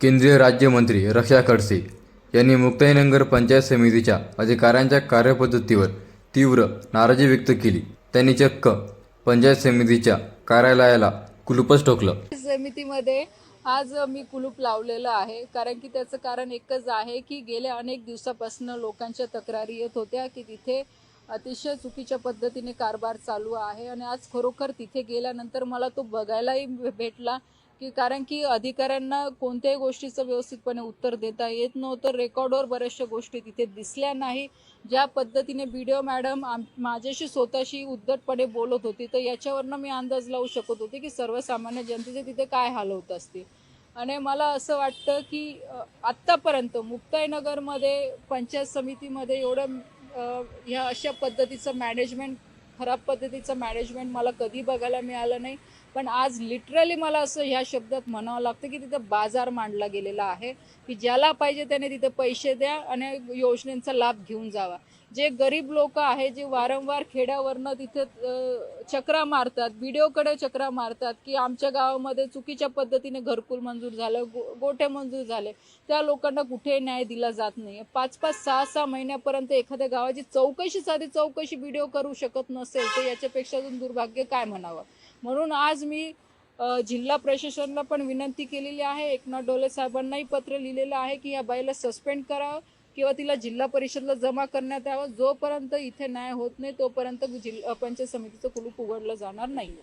केंद्रीय राज्यमंत्री रक्षा खडसे यांनी मुक्ताईनगर पंचायत समितीच्या अधिकाऱ्यांच्या कार्यपद्धतीवर तीव्र नाराजी व्यक्त केली. त्यांनी चक्क पंचायत समितीच्या कार्यालयाला कुलूपच ठोकलं. समितीमध्ये आज मी कुलूप लावलेलं आहे. कारण की त्याचं कारण एकच आहे की गेल्या अनेक दिवसापासून लोकांच्या तक्रारी येत होत्या की तिथे अतिशय चुकीच्या पद्धतीने कारभार चालू आहे. आणि आज खरोखर तिथे गेल्यानंतर मला तो बघायलाही भेटला. की कारण की अधिकाऱ्यांना कोणत्याही गोष्टीचं व्यवस्थितपणे उत्तर देता येत नव्हतं. रेकॉर्डवर बऱ्याचशा गोष्टी तिथे दिसल्या नाही. ज्या पद्धतीने बी डी ओ मॅडम आम माझ्याशी स्वतःशी उद्धटपणे बोलत होती तर याच्यावरनं मी अंदाज लावू शकत होते की सर्वसामान्य जनतेचे तिथे काय हाल होत असतील. आणि मला असं वाटतं की आत्तापर्यंत मुक्ताईनगरमध्ये पंचायत समितीमध्ये एवढं ह्या अशा पद्धतीचं मॅनेजमेंट खराब पद्धतीचं मॅनेजमेंट मला कधी बघायला मिळालं नाही. पण आज लिटरली मला असं ह्या शब्दात म्हणावं लागतं की तिथं बाजार मांडला गेलेला आहे की ज्याला पाहिजे त्याने तिथं पैसे द्या आणि योजनेचा लाभ घेऊन जावा. जे गरीब लोक आहे जे वारंवार खेड्यावरनं तिथे चक्रा मारतात व्हिडिओकडे चक्रा मारतात की आमच्या गावामध्ये चुकीच्या पद्धतीने घरकुल मंजूर झालं गो गोठे मंजूर झाले त्या लोकांना कुठे न्याय दिला जात नाही पाच पाच सहा सहा महिन्यापर्यंत एखाद्या गावाची चौकशी साधी चौकशी व्हिडिओ करू शकत नसेल तर याच्यापेक्षा अजून दुर्भाग्य काय म्हणावं? म्हणून आज मी जिल्हा प्रशासनाला पण विनंती केलेली आहे. एकनाथ डोले साहेबांनाही पत्र लिहिलेलं आहे की या बाईला सस्पेंड करावं किंवा तिला जिल्हा परिषदला जमा करण्यात यावं. जोपर्यंत इथे न्याय होत नाही तोपर्यंत जिल्हा पंचायत समितीचं कुलूप उघडलं जाणार नाही